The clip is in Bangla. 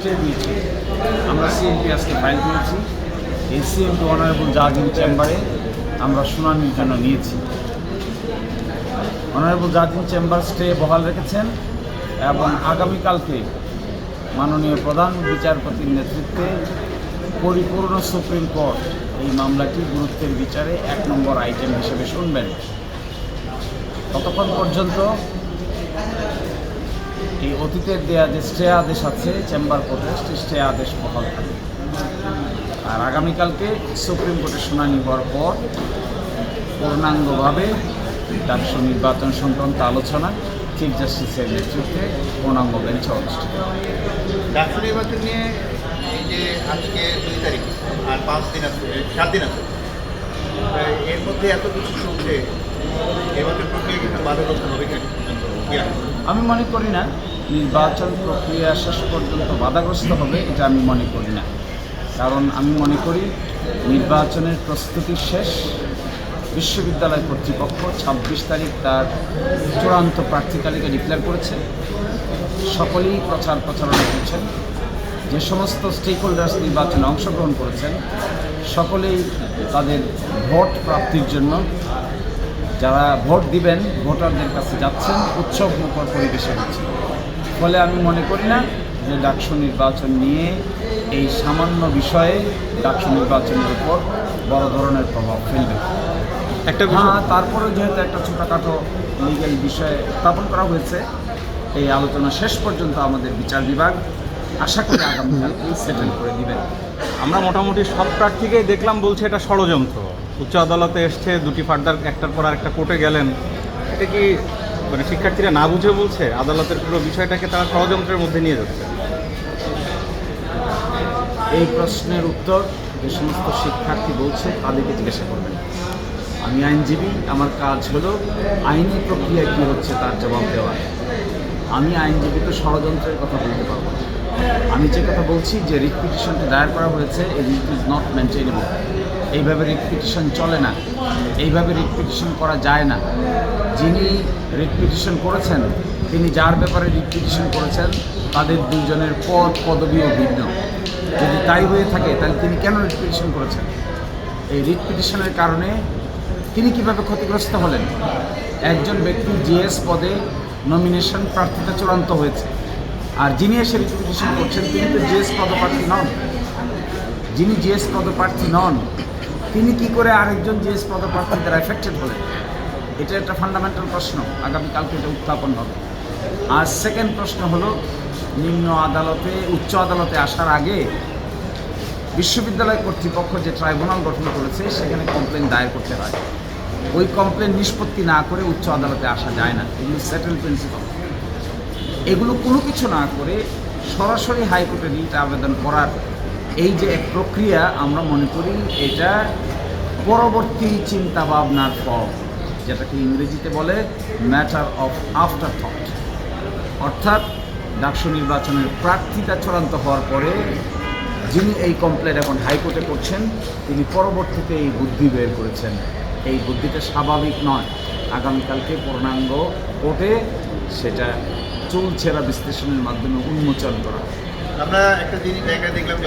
স্টে দিয়েছে আমরা সিএমপি আজকে ফাইল করেছি। এই সিএমপি অনারেবল জাজ চেম্বারে আমরা শুনানির জন্য নিয়েছি। অনারেবল জাজ চেম্বার স্টে বহাল রেখেছেন এবং আগামীকালকে মাননীয় প্রধান বিচারপতির নেতৃত্বে পরিপূর্ণ সুপ্রিম কোর্ট এই মামলাটি গুরুত্বের বিচারে এক নম্বর আইটেম হিসেবে শুনবেন। ততক্ষণ পর্যন্ত? এই অতীতের দেয়া যে স্টে আদেশ আছে, চেম্বার কোর্টে সেই স্টে আদেশ বহাল থাকবে। আর আগামীকালকে সুপ্রিম কোর্টের শুনানি হওয়ার পর পূর্ণাঙ্গভাবে ডাকসু নির্বাচন সংক্রান্ত আলোচনা চিফ জাস্টিসের নেতৃত্বে পূর্ণাঙ্গ বেঞ্চে অনুষ্ঠিত নির্বাচন নিয়ে এই যে আজকে দুই তারিখ, আর পাঁচ দিন আছে সাত দিন আছে। এর মধ্যে এত কিছু চলছে নির্বাচন প্রক্রিয়া কিন্তু বাধাগ্রস্ত হবে কেন? আমি মনে করি না নির্বাচন প্রক্রিয়া শেষ পর্যন্ত বাধাগ্রস্ত হবে, এটা আমি মনে করি না। কারণ আমি মনে করি নির্বাচনের প্রস্তুতি শেষ, বিশ্ববিদ্যালয় কর্তৃপক্ষ ছাব্বিশ তারিখ তার চূড়ান্ত প্রার্থী তালিকা ডিক্লেয়ার করেছে। সকলেই প্রচার প্রচারণা করছেন। যে সমস্ত স্টেক হোল্ডার্স নির্বাচনে অংশগ্রহণ করেছেন, সকলেই তাদের ভোট প্রাপ্তির জন্য যারা ভোট দিবেন ভোটারদের কাছে যাচ্ছেন উৎসব মুখর পরিবেশে হচ্ছে ফলে আমি মনে করি না যে ডাকসু নির্বাচন নিয়ে এই সামান্য বিষয়ে ডাকসু নির্বাচনের উপর বড় ধরনের প্রভাব ফেলবে। একটা হ্যাঁ তারপরে যেহেতু একটা ছোটোখাটো লিগেল বিষয়ে স্থাপন করা হয়েছে এই আলোচনা শেষ পর্যন্ত আমাদের বিচার বিভাগ আশা করি আগামীকাল সেটেল করে দিবেন আমরা মোটামুটি সব প্রার্থীকেই দেখলাম বলছে এটা ষড়যন্ত্র। উচ্চ আদালতে এসছে, দুটি ফার্দার একটার পর আরেকটা কোর্টে গেলেন। এটা কি মানে শিক্ষার্থীরা না বুঝে বলছে? আদালতের পুরো বিষয়টাকে তারা ষড়যন্ত্রের মধ্যে নিয়ে যাচ্ছে। এই প্রশ্নের উত্তর যে সমস্ত শিক্ষার্থী বলছে, তাদেরকে জিজ্ঞাসা করবেন। আমি আইনজীবী, আমার কাজ হলো আইনি প্রক্রিয়া কী হচ্ছে তার জবাব দেওয়া। আমি আইনজীবী তো ষড়যন্ত্রের কথা বলতে পারব আমি যে কথা বলছি, যে রিট পিটিশনটি দায়ের করা হয়েছে এই রিট ইজ নট মেনটেনেবল এইভাবে রিট চলে না। এইভাবে রিট করা যায় না। যিনি রিট করেছেন, তিনি যার ব্যাপারে রিট করেছেন, তাদের দুজনের পদ, পদবিও ভিন্ন। যদি তাই হয়ে থাকে, তাহলে তিনি কেন রিট করেছেন? এই রিট পিটিশনের কারণে তিনি কীভাবে ক্ষতিগ্রস্ত হলেন? একজন ব্যক্তি জিএস পদে নমিনেশন প্রার্থীতা চূড়ান্ত হয়েছে। আর যিনি এসে রিট পিটিশন করছেন, তিনি তো জিএস পদপ্রার্থী নন। যিনি জিএস পদপ্রার্থী নন তিনি কি করে আরেকজন জিএস পদপ্রার্থী দ্বারা এফেক্টেড হলেন? এটা একটা ফান্ডামেন্টাল প্রশ্ন। আগামীকালকে এটা উত্থাপন হবে। আর সেকেন্ড প্রশ্ন হলো, নিম্ন আদালতে, উচ্চ আদালতে আসার আগে বিশ্ববিদ্যালয় কর্তৃপক্ষ যে ট্রাইব্যুনাল গঠন করেছে, সেখানে কমপ্লেন দায়ের করতে হয়। ওই কমপ্লেন নিষ্পত্তি না করে উচ্চ আদালতে আসা যায় না। এগুলো সেটেল প্রিন্সিপাল এগুলো কোনো কিছু না করে সরাসরি হাইকোর্টে রিট আবেদন করার এই যে এক প্রক্রিয়া আমরা মনে করি, এটা পরবর্তী চিন্তা ভাবনার ফল, যেটাকে ইংরেজিতে বলে ম্যাটার অফ আফটার থট অর্থাৎ ডাকসু নির্বাচনের প্রার্থীতা চূড়ান্ত হওয়ার পরে যিনি এই কমপ্লেন এখন হাইকোর্টে করছেন, তিনি পরবর্তীতে এই বুদ্ধি বের করেছেন। এই বুদ্ধিটা স্বাভাবিক নয়। আগামীকালকে পূর্ণাঙ্গ কোর্টে সেটা চুল ছেঁড়া বিশ্লেষণের মাধ্যমে উন্মোচন করা আমরা একটা জিনিস দেখলাম